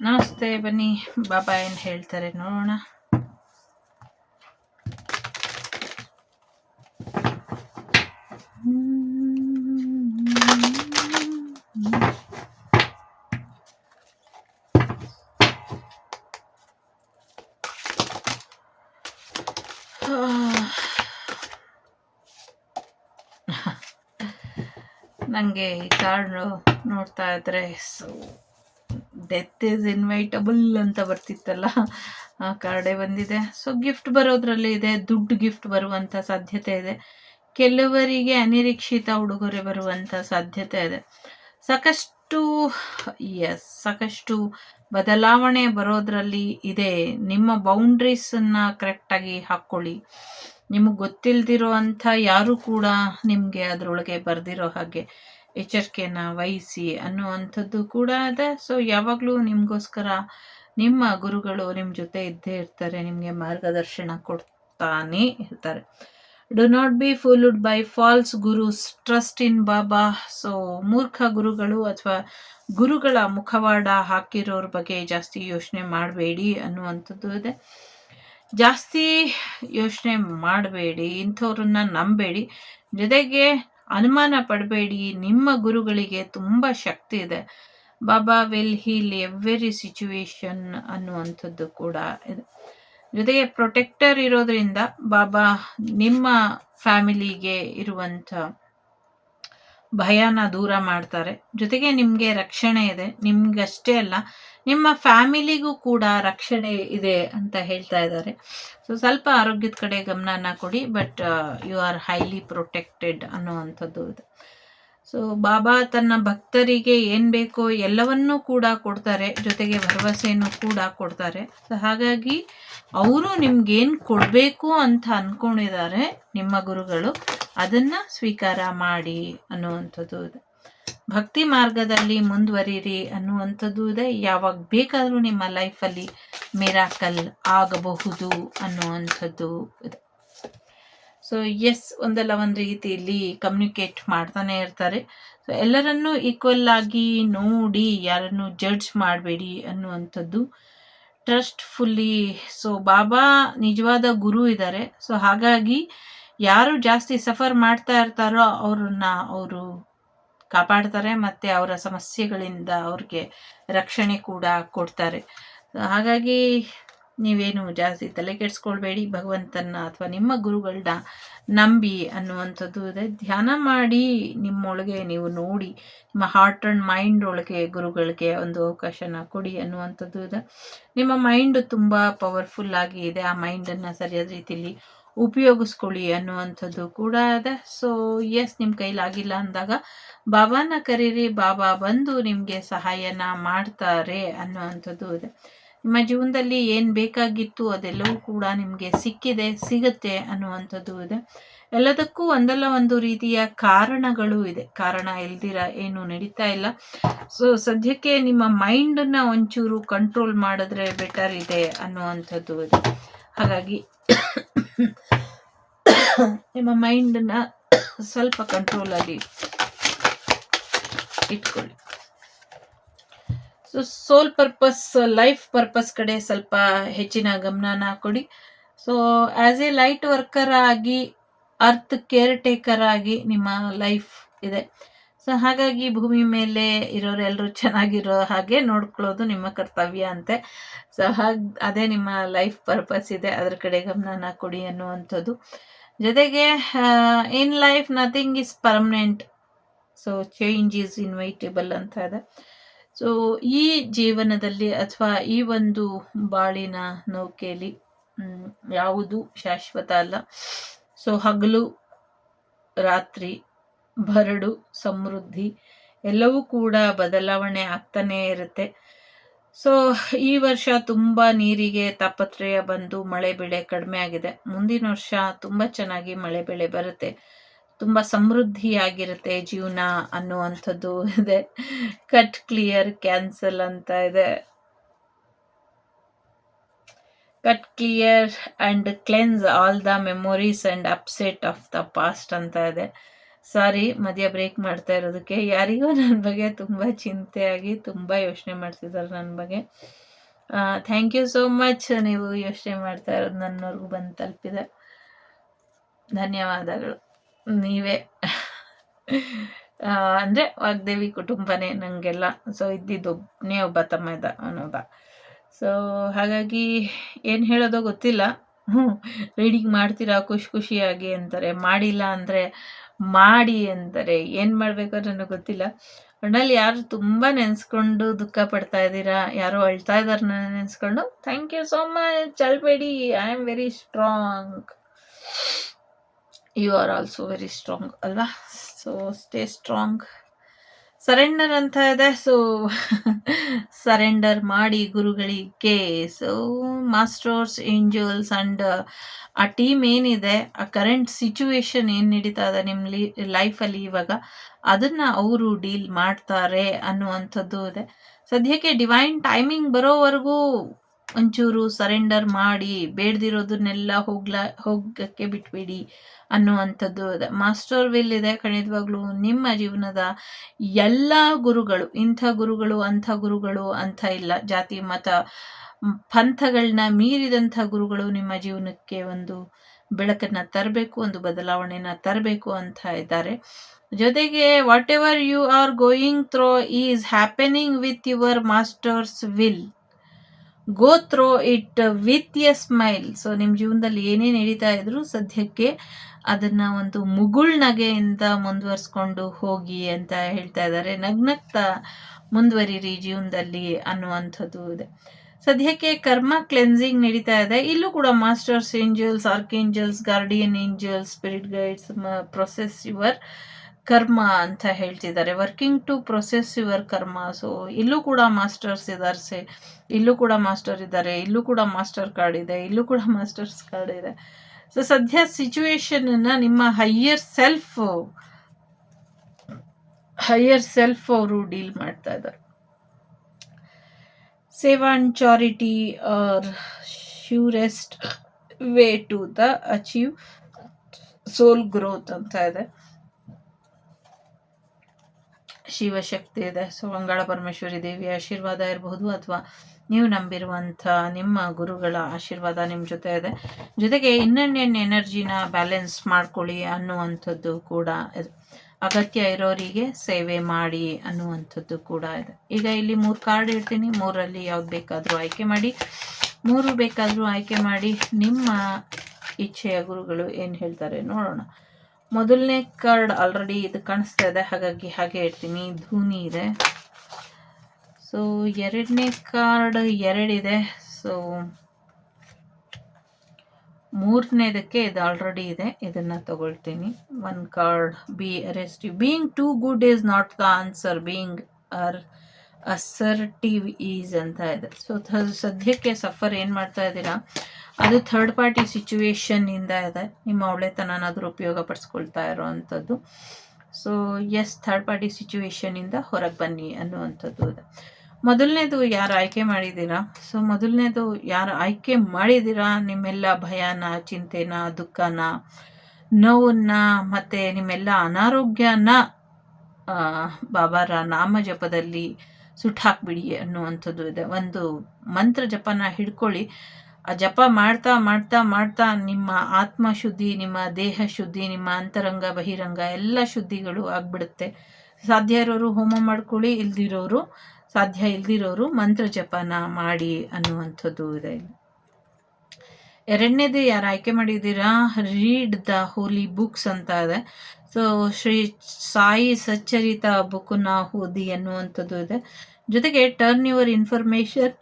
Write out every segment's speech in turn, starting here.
ನಮಸ್ತೆ ಬನ್ನಿ ಬಾಬಾ ಏನು ಹೇಳ್ತಾರೆ ನೋಡೋಣ. ನನಗೆ ಈ ಕಾರ್ಡ್ ನೋಡ್ತಾ ಇದ್ರೆ ಸೊ ಡೆತ್ ಇಸ್ ಇನ್ವೈಟಬಲ್ ಅಂತ ಬರ್ತಿತ್ತಲ್ಲ, ಆ ಕಾರ್ಡೇ ಬಂದಿದೆ. ಸೊ ಗಿಫ್ಟ್ ಬರೋದ್ರಲ್ಲಿ ಇದೆ, ದುಡ್ಡು ಗಿಫ್ಟ್ ಬರುವಂಥ ಸಾಧ್ಯತೆ ಇದೆ. ಕೆಲವರಿಗೆ ಅನಿರೀಕ್ಷಿತ ಉಡುಗೊರೆ ಬರುವಂಥ ಸಾಧ್ಯತೆ ಇದೆ. ಸಾಕಷ್ಟು ಎಸ್ ಸಾಕಷ್ಟು ಬದಲಾವಣೆ ಬರೋದ್ರಲ್ಲಿ ಇದೆ. ನಿಮ್ಮ ಬೌಂಡ್ರೀಸನ್ನು ಕರೆಕ್ಟಾಗಿ ಹಾಕ್ಕೊಳ್ಳಿ ನಿಮಗೆ ಗೊತ್ತಿಲ್ದಿರೋ ಅಂಥ ಯಾರು ಕೂಡ ನಿಮಗೆ ಅದರೊಳಗೆ ಬರೆದಿರೋ ಹಾಗೆ. ಎಚ್ಚರಿಕೆನ ವಹಿಸಿ ಅನ್ನುವಂಥದ್ದು ಕೂಡ ಇದೆ ಸೊ ಯಾವಾಗಲೂ ನಿಮಗೋಸ್ಕರ ನಿಮ್ಮ ಗುರುಗಳು ನಿಮ್ಮ ಜೊತೆ ಇದ್ದೇ ಇರ್ತಾರೆ, ನಿಮಗೆ ಮಾರ್ಗದರ್ಶನ ಕೊಡ್ತಾನೆ ಇರ್ತಾರೆ. Do not be fooled by false gurus trust in Baba so ಮೂರ್ಖ ಗುರುಗಳು ಅಥವಾ ಗುರುಗಳ ಮುಖವಾಡ ಹಾಕಿರೋರ ಬಗ್ಗೆ ಜಾಸ್ತಿ ಯೋಚನೆ ಮಾಡಬೇಡಿ ಅನ್ನುವಂಥದ್ದು ಇದೆ. ಜಾಸ್ತಿ ಯೋಚನೆ ಮಾಡಬೇಡಿ, ಇಂಥವ್ರನ್ನ ನಂಬೇಡಿ. ಜೊತೆಗೆ ಅನುಮಾನ ಪಡಬೇಡಿ. ನಿಮ್ಮ ಗುರುಗಳಿಗೆ ತುಂಬ ಶಕ್ತಿ ಇದೆ. Baba will heal every situation ಅನ್ನುವಂಥದ್ದು ಕೂಡ ಇದೆ. ಜೊತೆಗೆ ಪ್ರೊಟೆಕ್ಟರ್ ಇರೋದ್ರಿಂದ ಬಾಬಾ ನಿಮ್ಮ ಫ್ಯಾಮಿಲಿಗೆ ಇರುವಂಥ ಭಯನ ದೂರ ಮಾಡ್ತಾರೆ. ಜೊತೆಗೆ ನಿಮಗೆ ರಕ್ಷಣೆ ಇದೆ. ನಿಮ್ಗಷ್ಟೇ ಅಲ್ಲ ನಿಮ್ಮ ಫ್ಯಾಮಿಲಿಗೂ ಕೂಡ ರಕ್ಷಣೆ ಇದೆ ಅಂತ ಹೇಳ್ತಾ ಇದ್ದಾರೆ. ಸೊ ಸ್ವಲ್ಪ ಆರೋಗ್ಯದ ಕಡೆ ಗಮನನ ಕೊಡಿ but you are highly protected ಅನ್ನುವಂಥದ್ದು ಇದೆ. ಸೊ ಬಾಬಾ ತನ್ನ ಭಕ್ತರಿಗೆ ಏನು ಬೇಕೋ ಎಲ್ಲವನ್ನೂ ಕೂಡ ಕೊಡ್ತಾರೆ, ಜೊತೆಗೆ ಭರವಸೆಯನ್ನು ಕೂಡ ಕೊಡ್ತಾರೆ. ಸೊ ಹಾಗಾಗಿ ಅವರು ನಿಮ್ಗೇನು ಕೊಡಬೇಕು ಅಂತ ಅಂದ್ಕೊಂಡಿದ್ದಾರೆ ನಿಮ್ಮ ಗುರುಗಳು, ಅದನ್ನು ಸ್ವೀಕಾರ ಮಾಡಿ ಅನ್ನುವಂಥದ್ದು ಇದೆ. ಭಕ್ತಿ ಮಾರ್ಗದಲ್ಲಿ ಮುಂದುವರಿರಿ ಅನ್ನುವಂಥದ್ದು ಇದೆ. ಯಾವಾಗ ಬೇಕಾದರೂ ನಿಮ್ಮ ಲೈಫಲ್ಲಿ ಮಿರಾಕಲ್ ಆಗಬಹುದು ಅನ್ನುವಂಥದ್ದು ಇದೆ. ಸೊ ಎಸ್ ಒಂದಲ್ಲ ಒಂದು ರೀತಿಯಲ್ಲಿ ಕಮ್ಯುನಿಕೇಟ್ ಮಾಡ್ತಾನೆ ಇರ್ತಾರೆ. ಸೊ ಎಲ್ಲರನ್ನೂ ಈಕ್ವಲ್ ಆಗಿ ನೋಡಿ, ಯಾರನ್ನು ಜಡ್ಜ್ ಮಾಡಬೇಡಿ ಅನ್ನುವಂಥದ್ದು ಟ್ರಸ್ಟ್ ಫುಲ್ಲಿ ಸೊ ಬಾಬಾ ನಿಜವಾದ ಗುರು ಇದ್ದಾರೆ. ಸೊ ಹಾಗಾಗಿ ಯಾರು ಜಾಸ್ತಿ ಸಫರ್ ಮಾಡ್ತಾ ಇರ್ತಾರೋ ಅವ್ರನ್ನ ಅವರು ಕಾಪಾಡ್ತಾರೆ ಮತ್ತು ಅವರ ಸಮಸ್ಯೆಗಳಿಂದ ಅವ್ರಿಗೆ ರಕ್ಷಣೆ ಕೂಡ ಕೊಡ್ತಾರೆ. ಹಾಗಾಗಿ ನೀವೇನು ಜಾಸ್ತಿ ತಲೆ ಕೆಡಿಸ್ಕೊಳ್ಬೇಡಿ, ಭಗವಂತನ ಅಥವಾ ನಿಮ್ಮ ಗುರುಗಳನ್ನ ನಂಬಿ ಅನ್ನುವಂಥದ್ದು ಇದೆ. ಧ್ಯಾನ ಮಾಡಿ ನಿಮ್ಮೊಳಗೆ ನೀವು ನೋಡಿ, ನಿಮ್ಮ ಹಾರ್ಟ್ ಆ್ಯಂಡ್ ಮೈಂಡ್ ಒಳಗೆ ಗುರುಗಳಿಗೆ ಒಂದು ಅವಕಾಶನ ಕೊಡಿ ಅನ್ನುವಂಥದ್ದು ಇದೆ. ನಿಮ್ಮ ಮೈಂಡ್ ತುಂಬ ಪವರ್ಫುಲ್ ಆಗಿ ಇದೆ. ಆ ಮೈಂಡನ್ನು ಸರಿಯಾದ ರೀತಿಯಲ್ಲಿ ಉಪಯೋಗಿಸ್ಕೊಳ್ಳಿ ಅನ್ನುವಂಥದ್ದು ಕೂಡ ಇದೆ. ಸೊ ಎಸ್ ನಿಮ್ಮ ಕೈಲಾಗಿಲ್ಲ ಅಂದಾಗ ಬಾಬಾನ ಕರೀರಿ, ಬಾಬಾ ಬಂದು ನಿಮಗೆ ಸಹಾಯನ ಮಾಡ್ತಾರೆ ಅನ್ನುವಂಥದ್ದು ಇದೆ. ನಿಮ್ಮ ಜೀವನದಲ್ಲಿ ಏನು ಬೇಕಾಗಿತ್ತು ಅದೆಲ್ಲವೂ ಕೂಡ ನಿಮಗೆ ಸಿಕ್ಕಿದೆ, ಸಿಗುತ್ತೆ ಅನ್ನುವಂಥದ್ದು ಇದೆ. ಎಲ್ಲದಕ್ಕೂ ಒಂದಲ್ಲ ಒಂದು ರೀತಿಯ ಕಾರಣಗಳು ಇದೆ. ಕಾರಣ ಇಲ್ದಿರ ಏನು ನಡೀತಾ ಇಲ್ಲ. ಸೊ ಸದ್ಯಕ್ಕೆ ನಿಮ್ಮ ಮೈಂಡನ್ನು ಒಂಚೂರು ಕಂಟ್ರೋಲ್ ಮಾಡಿದ್ರೆ ಬೆಟರ್ ಇದೆ ಅನ್ನುವಂಥದ್ದು ಇದೆ. ಹಾಗಾಗಿ ನಿಮ್ಮ ಮೈಂಡನ್ನ ಸ್ವಲ್ಪ ಕಂಟ್ರೋಲ್ ಆಗಿ ಇಟ್ಕೊಳ್ಳಿ. So soul purpose life purpose ಕಡೆ ಸ್ವಲ್ಪ ಹೆಚ್ಚಿನ ಗಮನನ ಕೊಡಿ. So as a light worker ಆಗಿ ಅರ್ತ್ ಕೇರ್ ಟೇಕರ್ ಆಗಿ ನಿಮ್ಮ ಲೈಫ್ ಇದೆ. ಸೊ ಹಾಗಾಗಿ ಭೂಮಿ ಮೇಲೆ ಇರೋರೆಲ್ಲರೂ ಚೆನ್ನಾಗಿರೋ ಹಾಗೆ ನೋಡ್ಕೊಳ್ಳೋದು ನಿಮ್ಮ ಕರ್ತವ್ಯ ಅಂತೆ. ಸೊ ಹಾಗೆ, ಅದೇ ನಿಮ್ಮ ಲೈಫ್ ಪರ್ಪಸ್ ಇದೆ. ಅದ್ರ ಕಡೆ ಗಮನನ ಕೊಡಿ ಅನ್ನುವಂಥದ್ದು. ಜೊತೆಗೆ in life nothing is permanent so change is inevitable ಅಂತ ಇದೆ. ಸೊ ಈ ಜೀವನದಲ್ಲಿ ಅಥವಾ ಈ ಒಂದು ಬಾಳಿನ ನೌಕೆಯಲ್ಲಿ ಯಾವುದು ಶಾಶ್ವತ ಅಲ್ಲ. ಸೊ ಹಗಲು, ರಾತ್ರಿ ಬರಡು, ಸಮೃದ್ಧಿ ಎಲ್ಲವೂ ಕೂಡ ಬದಲಾವಣೆ ಆಗ್ತಾನೇ ಇರುತ್ತೆ. ಸೊ ಈ ವರ್ಷ ತುಂಬ ನೀರಿಗೆ ತಾಪತ್ರಯ ಬಂದು ಮಳೆ ಬೆಳೆ ಕಡಿಮೆ ಆಗಿದೆ. ಮುಂದಿನ ವರ್ಷ ತುಂಬ ಚೆನ್ನಾಗಿ ಮಳೆ ಬೆಳೆ ಬರುತ್ತೆ. ತುಂಬ ಸಮೃದ್ಧಿಯಾಗಿರುತ್ತೆ ಜೀವನ ಅನ್ನುವಂಥದ್ದು ಇದೆ. ಕಟ್ ಕ್ಲಿಯರ್ ಕ್ಯಾನ್ಸಲ್ ಅಂತ ಇದೆ. Cut clear and cleanse all the memories and upset of the past ಅಂತ ಇದೆ. ಸಾರಿ ಮಧ್ಯ ಬ್ರೇಕ್ ಮಾಡ್ತಾ ಇರೋದಕ್ಕೆ. ಯಾರಿಗೂ ನನ್ನ ಬಗ್ಗೆ ತುಂಬ ಚಿಂತೆಯಾಗಿ ತುಂಬ ಯೋಚನೆ ಮಾಡ್ತಿದ್ದಾರೆ ನನ್ನ ಬಗ್ಗೆ. ಥ್ಯಾಂಕ್ ಯು ಸೋ ಮಚ್ ನೀವು ಯೋಚನೆ ಮಾಡ್ತಾ ಇರೋದು ನನ್ನವ್ರಿಗೂ ಬಂದು ತಲುಪಿದೆ. ಧನ್ಯವಾದಗಳು. ನೀವೇ. ಅಂದರೆ ವಾಗ್ದೇವಿ ಕುಟುಂಬನೇ ನನಗೆಲ್ಲ ಸೊ ಇದ್ದಿದ್ದು ಒಬ್ಬನೇ ಒಬ್ಬ ತಮ್ಮ ಇದ್ದ ಅವನೊಬ್ಬ ಸೊ ಹಾಗಾಗಿ ಏನು ಹೇಳೋದೋ ಗೊತ್ತಿಲ್ಲ. ಹ್ಞೂ ರೀಡಿಂಗ್ ಮಾಡ್ತೀರಾ, ಖುಷಿ ಖುಷಿಯಾಗಿ ಅಂತಾರೆ. ಮಾಡಿಲ್ಲ ಅಂದರೆ ಮಾಡಿ ಅಂತಾರೆ ಏನು ಮಾಡಬೇಕು ನನಗೆ ಗೊತ್ತಿಲ್ಲ. ಒಟ್ನಲ್ಲಿ ಯಾರು ತುಂಬ ನೆನೆಸ್ಕೊಂಡು ದುಃಖ ಪಡ್ತಾ ಇದ್ದೀರಾ? ಯಾರೋ ಅಳ್ತಾ ಇದ್ದಾರೆ ನೆನೆಸ್ಕೊಂಡು. Thank you so much ಅಳ್ಬೇಡಿ I am very strong you are also very strong ಅಲ್ವಾ? ಸೊ ಸ್ಟೇ ಸ್ಟ್ರಾಂಗ್ ಸರೆಂಡರ್ ಅಂತ ಇದೆ. ಸೊ ಸರೆಂಡರ್ ಮಾಡಿ ಗುರುಗಳಿಗೆ. ಸೊ ಮಾಸ್ಟರ್ಸ್ ಏಂಜಲ್ಸ್ ಅಂಡ್ ಆ ಟೀಮ್ ಏನಿದೆ, ಆ ಕರೆಂಟ್ ಸಿಚುವೇಶನ್ ಏನು ನಡೀತಾ ಇದೆ ನಿಮ್ಮ ಲೀ ಲೈಫಲ್ಲಿ ಇವಾಗ, ಅದನ್ನ ಅವರು ಡೀಲ್ ಮಾಡ್ತಾರೆ ಅನ್ನುವಂಥದ್ದು ಇದೆ. ಸದ್ಯಕ್ಕೆ ಡಿವೈನ್ ಟೈಮಿಂಗ್ ಬರೋವರೆಗೂ ಒಂಚೂರು ಸರೆಂಡರ್ ಮಾಡಿ ಬೇಡ್ದಿರೋದನ್ನೆಲ್ಲ ಹೋಗ್ಲಾ, ಹೋಗಕ್ಕೆ ಬಿಟ್ಬಿಡಿ ಅನ್ನುವಂಥದ್ದು ಅದ. ಮಾಸ್ಟರ್ ವಿಲ್ ಇದೆ ಖಂಡಿತವಾಗ್ಲೂ ನಿಮ್ಮ ಜೀವನದ ಎಲ್ಲ ಗುರುಗಳು, ಇಂಥ ಗುರುಗಳು, ಅಂಥ ಗುರುಗಳು ಅಂತ ಇಲ್ಲ. ಜಾತಿ, ಮತ ಪಂಥಗಳನ್ನ ಮೀರಿದಂಥ ಗುರುಗಳು ನಿಮ್ಮ ಜೀವನಕ್ಕೆ ಒಂದು ಬೆಳಕನ್ನು ತರಬೇಕು, ಒಂದು ಬದಲಾವಣೆಯನ್ನು ತರಬೇಕು ಅಂತ ಇದ್ದಾರೆ. ಜೊತೆಗೆ whatever you are going through is happening with your masters will go through it with a smile so ನಿಮ್ಮ ಜೀವನದಲ್ಲಿ ಏನೇನು ನಡೀತಾ ಇದ್ರು ಸದ್ಯಕ್ಕೆ ಅದನ್ನ ಒಂದು ಮುಗುಳ್ ನಗೆಯಿಂದ ಮುಂದುವರಿಸ್ಕೊಂಡು ಹೋಗಿ ಅಂತ ಹೇಳ್ತಾ ಇದ್ದಾರೆ. ನಗ್ನಗ್ತಾ ಮುಂದುವರಿರಿ ಜೀವನದಲ್ಲಿ ಅನ್ನುವಂಥದ್ದು ಇದೆ. ಸದ್ಯಕ್ಕೆ ಕರ್ಮ ಕ್ಲೆನ್ಸಿಂಗ್ ನಡೀತಾ ಇದೆ. ಇಲ್ಲೂ ಕೂಡ masters angels archangels guardian angels spirit guides process your karma ಅಂತ ಹೇಳ್ತಿದ್ದಾರೆ. Working to process your karma so ಇಲ್ಲೂ ಕೂಡ ಮಾಸ್ಟರ್ಸ್ ಇದ್ದಾರೆ ಸೆ. ಇಲ್ಲೂ ಕೂಡ ಮಾಸ್ಟರ್ ಇದ್ದಾರೆ. ಇಲ್ಲೂ ಕೂಡ ಮಾಸ್ಟರ್ ಕಾರ್ಡ್ ಇದೆ. ಇಲ್ಲೂ ಕೂಡ ಮಾಸ್ಟರ್ಸ್ ಕಾರ್ಡ್ ಇದೆ. ಸೊ ಸದ್ಯ ಸಿಚುವೇಶನ್ ನಿಮ್ಮ ಹೈಯರ್ ಸೆಲ್ಫ್ ಹೈಯರ್ ಸೆಲ್ಫ್ ಅವರು ಡೀಲ್ ಮಾಡ್ತಾ ಇದ್ದಾರೆ. Seva and charity are surest way to the achieve soul growth ಅಂತ ಇದೆ. ಶಿವಶಕ್ತಿ ಇದೆ. ಸೊ, ಮಂಗಳ ಪರಮೇಶ್ವರಿ ದೇವಿಯ ಆಶೀರ್ವಾದ ಇರಬಹುದು ಅಥವಾ ನೀವು ನಂಬಿರುವಂಥ ನಿಮ್ಮ ಗುರುಗಳ ಆಶೀರ್ವಾದ ನಿಮ್ಮ ಜೊತೆ ಇದೆ. ಜೊತೆಗೆ ಇನ್ನೊಂದೇನು ಎನರ್ಜಿನ ಬ್ಯಾಲೆನ್ಸ್ ಮಾಡ್ಕೊಳ್ಳಿ ಅನ್ನುವಂಥದ್ದು ಕೂಡ ಇದೆ. ಅಗತ್ಯ ಇರೋರಿಗೆ ಸೇವೆ ಮಾಡಿ ಅನ್ನುವಂಥದ್ದು ಕೂಡ ಇದೆ. ಈಗ ಇಲ್ಲಿ ಮೂರು ಕಾರ್ಡ್ ಇಡ್ತೀನಿ ಮೂರಲ್ಲಿ ಯಾವ್ದು ಬೇಕಾದರೂ ಆಯ್ಕೆ ಮಾಡಿ. ಮೂರು ಬೇಕಾದರೂ ಆಯ್ಕೆ ಮಾಡಿ ನಿಮ್ಮ ಇಚ್ಛೆಯ ಗುರುಗಳು ಏನು ಹೇಳ್ತಾರೆ ನೋಡೋಣ. ಮೊದಲನೇ ಕಾರ್ಡ್ ಆಲ್ರೆಡಿ ಇದು ಕಾಣಿಸ್ತಾ ಇದೆ. ಹಾಗಾಗಿ ಹಾಗೆ ಇಡ್ತೀನಿ ಧೂನಿ ಇದೆ. ಸೊ ಎರಡನೇ ಕಾರ್ಡ್ ಎರಡಿದೆ ಸೊ ಮೂರನೇದಕ್ಕೆ ಇದು ಆಲ್ರೆಡಿ ಇದೆ. ಇದನ್ನ ತಗೊಳ್ತೀನಿ. One card be arrest being too good is not the answer being are assertive is ಅಂತ ಇದೆ. ಸೊ ಸದ್ಯಕ್ಕೆ ಸಫರ್ ಏನು ಮಾಡ್ತಾ ಇದ್ದೀರಾ? ಅದು ಥರ್ಡ್ ಪಾರ್ಟಿ ಸಿಚುವೇಶನ್ ಇಂದ ನಿಮ್ಮ ಒಳ್ಳೆತನನಾದರೂ ಉಪಯೋಗ ಪಡಿಸ್ಕೊಳ್ತಾ ಇರೋವಂಥದ್ದು. So yes third party situation ಇಂದ ಹೊರಗೆ ಬನ್ನಿ ಅನ್ನುವಂಥದ್ದು ಇದೆ. ಮೊದಲನೇದು ಯಾರು ಆಯ್ಕೆ ಮಾಡಿದ್ದೀರಾ? ಸೊ ಮೊದಲನೇದು ಯಾರು ಆಯ್ಕೆ ಮಾಡಿದ್ದೀರಾ? ನಿಮ್ಮೆಲ್ಲ ಭಯನ, ಚಿಂತೆನ, ದುಃಖನ ನೋವನ್ನ ಮತ್ತೆ ನಿಮ್ಮೆಲ್ಲ ಅನಾರೋಗ್ಯನ ಬಾಬಾರ ನಾಮ ಜಪದಲ್ಲಿ ಸುಟ್ಟಾಕ್ಬಿಡಿ ಅನ್ನುವಂಥದ್ದು ಇದೆ. ಒಂದು ಮಂತ್ರ ಜಪನ ಹಿಡ್ಕೊಳ್ಳಿ. ಆ ಜಪ ಮಾಡ್ತಾ ಮಾಡ್ತಾ ಮಾಡ್ತಾ ನಿಮ್ಮ ಆತ್ಮ ಶುದ್ಧಿ, ನಿಮ್ಮ ದೇಹ ಶುದ್ಧಿ, ನಿಮ್ಮ ಅಂತರಂಗ, ಬಹಿರಂಗ ಎಲ್ಲ ಶುದ್ಧಿಗಳು ಆಗ್ಬಿಡುತ್ತೆ. ಸಾಧ್ಯ ಇರೋರು ಹೋಮ ಮಾಡ್ಕೊಳ್ಳಿ, ಇಲ್ದಿರೋರು ಸಾಧ್ಯ ಇಲ್ದಿರೋರು ಮಂತ್ರ ಜಪನ ಮಾಡಿ ಅನ್ನುವಂಥದ್ದು ಇದೆ. ಎರಡನೇದು ಯಾರು ಆಯ್ಕೆ ಮಾಡಿದ್ದೀರಾ? ರೀಡ್ ದ ಹೋಲಿ ಬುಕ್ಸ್ ಅಂತ ಇದೆ. ಸೊ ಶ್ರೀ ಸಾಯಿ ಸಚ್ಚರಿತ ಬುಕ್ನ ಓದಿ ಅನ್ನುವಂಥದ್ದು ಇದೆ. ಜೊತೆಗೆ ಟರ್ನ್ ಯುವರ್ ಇನ್ಫಾರ್ಮೇಶನ್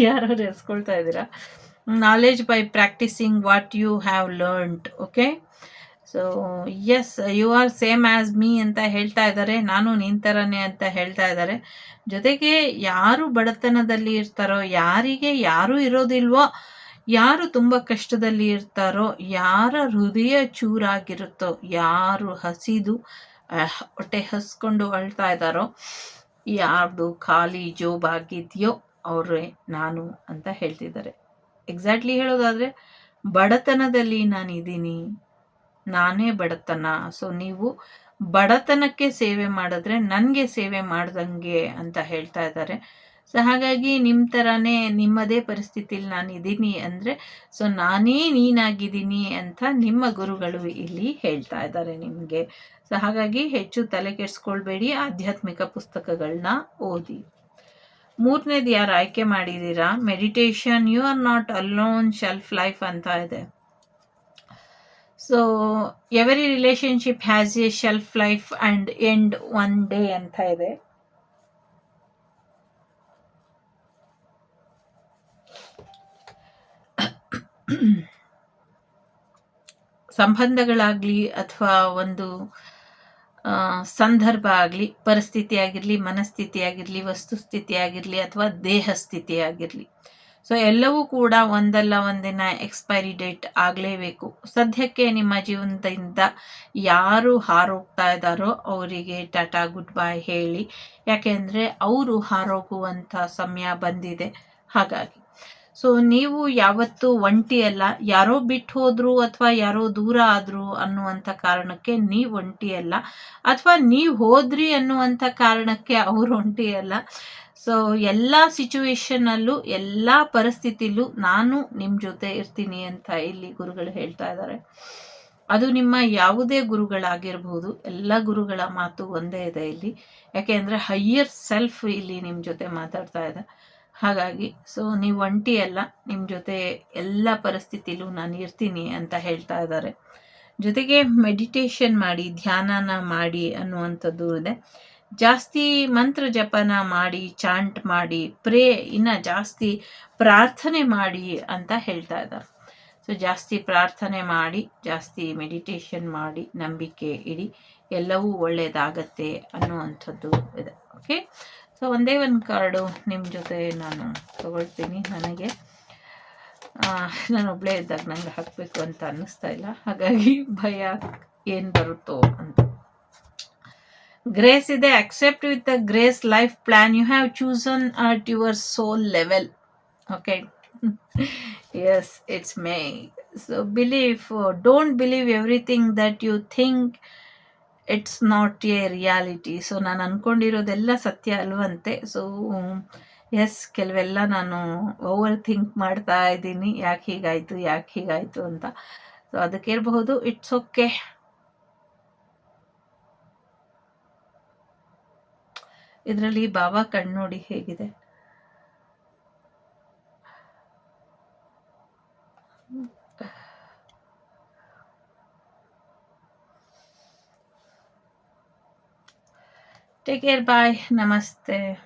ಯಾರು ಎಸ್ಕೊಳ್ತಾ ಇದ್ದೀರಾ? Knowledge by practising what you have learned okay so yes you are same as me ಅಂತ ಹೇಳ್ತಾ ಇದ್ದಾರೆ. ನಾನು ನಿನ್ನ ಥರನೇ ಅಂತ ಹೇಳ್ತಾ ಇದ್ದಾರೆ. ಜೊತೆಗೆ ಯಾರು ಬಡತನದಲ್ಲಿ ಇರ್ತಾರೋ, ಯಾರಿಗೆ ಯಾರು ಇರೋದಿಲ್ವೋ ಯಾರು ತುಂಬ ಕಷ್ಟದಲ್ಲಿ ಇರ್ತಾರೋ, ಯಾರ ಹೃದಯ ಚೂರಾಗಿರುತ್ತೋ, ಯಾರು ಹಸಿದು ಹೊಟ್ಟೆ ಹಸ್ಕೊಂಡು ಅಳ್ತಾ ಇದ್ದಾರೋ, ಯಾರ್ದು ಖಾಲಿ ಜೋಬ್ ಆಗಿದೆಯೋ ಅವರೇ ನಾನು ಅಂತ ಹೇಳ್ತಿದ್ದಾರೆ. ಎಕ್ಸಾಕ್ಟ್ಲಿ ಹೇಳೋದಾದ್ರೆ, ಬಡತನದಲ್ಲಿ ನಾನಿದ್ದೀನಿ ನಾನೇ ಬಡತನ. ಸೊ ನೀವು ಬಡತನಕ್ಕೆ ಸೇವೆ ಮಾಡಿದ್ರೆ, ನನಗೆ ಸೇವೆ ಮಾಡ್ದಂಗೆ ಅಂತ ಹೇಳ್ತಾ ಇದ್ದಾರೆ. ಸೊ ಹಾಗಾಗಿ ನಿಮ್ಮ ಥರನೇ ನಿಮ್ಮದೇ ಪರಿಸ್ಥಿತಿಲಿ ನಾನು ಇದ್ದೀನಿ ಅಂದರೆ ಸೊ ನಾನೇ ನೀನಾಗಿದ್ದೀನಿ ಅಂತ ನಿಮ್ಮ ಗುರುಗಳು ಇಲ್ಲಿ ಹೇಳ್ತಾ ಇದ್ದಾರೆ ನಿಮಗೆ. ಸೊ ಹಾಗಾಗಿ ಹೆಚ್ಚು ತಲೆ ಕೆಡಿಸ್ಕೊಳ್ಬೇಡಿ ಆಧ್ಯಾತ್ಮಿಕ ಪುಸ್ತಕಗಳನ್ನ ಓದಿ. ಮೂರನೇದು ಯಾರು ಆಯ್ಕೆ ಮಾಡಿದ್ದೀರಾ meditation, you are not alone, shelf life ಅಂತ ಇದೆ. So every relationship has a shelf life and end one day ಅಂತ ಇದೆ. ಸಂಬಂಧಗಳಾಗಲಿ ಅಥವಾ ಒಂದು ಸಂದರ್ಭ ಆಗಲಿ ಪರಿಸ್ಥಿತಿ ಆಗಿರಲಿ ಮನಸ್ಥಿತಿ ಆಗಿರಲಿ ವಸ್ತುಸ್ಥಿತಿ ಆಗಿರಲಿ ಅಥವಾ ದೇಹ ಸ್ಥಿತಿ ಆಗಿರಲಿ ಸೊ ಎಲ್ಲವೂ ಕೂಡ ಒಂದಲ್ಲ ಒಂದಿನ ಎಕ್ಸ್ಪೈರಿ ಡೇಟ್ ಆಗಲೇಬೇಕು. ಸದ್ಯಕ್ಕೆ ನಿಮ್ಮ ಜೀವನದಿಂದ ಯಾರು ಹಾರೋಗ್ತಾ ಇದ್ದಾರೋ ಅವರಿಗೆ ಟಾಟಾ ಗುಡ್ ಬೈ ಹೇಳಿ. ಯಾಕೆಂದರೆ ಅವರು ಹಾರೋಗುವಂಥ ಸಮಯ ಬಂದಿದೆ. ಹಾಗಾಗಿ ಸೊ ನೀವು ಯಾವತ್ತು ಒಂಟಿ ಅಲ್ಲ. ಯಾರೋ ಬಿಟ್ಟು ಹೋದ್ರು ಅಥವಾ ಯಾರೋ ದೂರ ಆದ್ರು ಅನ್ನುವಂಥ ಕಾರಣಕ್ಕೆ ನೀವು ಒಂಟಿ ಅಲ್ಲ. ಅಥವಾ ನೀವು ಹೋದ್ರಿ ಅನ್ನುವಂಥ ಕಾರಣಕ್ಕೆ ಅವ್ರು ಒಂಟಿ ಅಲ್ಲ. ಸೊ ಎಲ್ಲ ಸಿಚುವೇಶನಲ್ಲೂ ಎಲ್ಲ ಪರಿಸ್ಥಿತಿಲೂ ನಾನು ನಿಮ್ಮ ಜೊತೆ ಇರ್ತೀನಿ ಅಂತ ಇಲ್ಲಿ ಗುರುಗಳು ಹೇಳ್ತಾ ಇದ್ದಾರೆ. ಅದು ನಿಮ್ಮ ಯಾವುದೇ ಗುರುಗಳಾಗಿರ್ಬೋದು, ಎಲ್ಲ ಗುರುಗಳ ಮಾತು ಒಂದೇ ಇದೆ ಇಲ್ಲಿ. ಯಾಕೆ ಅಂದರೆ ಹೈಯರ್ ಸೆಲ್ಫ್ ಇಲ್ಲಿ ನಿಮ್ಮ ಜೊತೆ ಮಾತಾಡ್ತಾ ಇದೆ. ಹಾಗಾಗಿ ಸೊ ನೀವು ಒಂಟಿ ಅಲ್ಲ ನಿಮ್ಮ ಜೊತೆ ಎಲ್ಲ ಪರಿಸ್ಥಿತಿಲೂ ನಾನು ಇರ್ತೀನಿ ಅಂತ ಹೇಳ್ತಾ ಇದ್ದಾರೆ ಜೊತೆಗೆ ಮೆಡಿಟೇಷನ್ ಮಾಡಿ, ಧ್ಯಾನನ ಮಾಡಿ ಅನ್ನುವಂಥದ್ದು ಇದೆ. ಜಾಸ್ತಿ ಮಂತ್ರ ಜಪನ ಮಾಡಿ ಚಾಂಟ್ ಮಾಡಿ ಪ್ರೇ ಇನ್ನು ಜಾಸ್ತಿ ಪ್ರಾರ್ಥನೆ ಮಾಡಿ ಅಂತ ಹೇಳ್ತಾ ಇದ್ದಾರೆ ಸೊ ಜಾಸ್ತಿ ಪ್ರಾರ್ಥನೆ ಮಾಡಿ, ಜಾಸ್ತಿ ಮೆಡಿಟೇಷನ್ ಮಾಡಿ, ನಂಬಿಕೆ ಇಡಿ, ಎಲ್ಲವೂ ಒಳ್ಳೆಯದಾಗತ್ತೆ ಅನ್ನುವಂಥದ್ದು ಇದೆ. ಓಕೆ ಸೊ ಒಂದೇ ಒಂದು ಕಾರ್ಡು ನಿಮ್ಮ ಜೊತೆ ನಾನು ತಗೊಳ್ತೀನಿ ನನಗೆ. ನಾನು ಒಬ್ಬಳೇ ಇದ್ದಾಗ ನನಗೆ ಹಾಕಬೇಕು ಅಂತ ಅನ್ನಿಸ್ತಾ ಇಲ್ಲ. ಹಾಗಾಗಿ ಭಯ ಏನು ಬರುತ್ತೋ ಅಂತ. ಗ್ರೇಸ್ ಇದೆ. Accept with the grace life plan you have chosen at your soul level okay yes it's may so believe don't believe everything that you think it's not a reality so ನಾನು ಅಂದ್ಕೊಂಡಿರೋದೆಲ್ಲ ಸತ್ಯ ಅಲ್ವಂತೆ. So S ಕೆಲವೆಲ್ಲ ನಾನು over think ಮಾಡ್ತಾ ಇದ್ದೀನಿ. ಯಾಕೆ ಹೀಗಾಯಿತು ಯಾಕೆ ಹೀಗಾಯಿತು ಅಂತ. ಸೊ ಅದಕ್ಕೆ ಇರಬಹುದು ಇಟ್ಸ್ ಓಕೆ ಇದರಲ್ಲಿ ಬಾಬಾ ಕಣ್ಣು ಹೇಗಿದೆ. Take care. Bye. Namaste.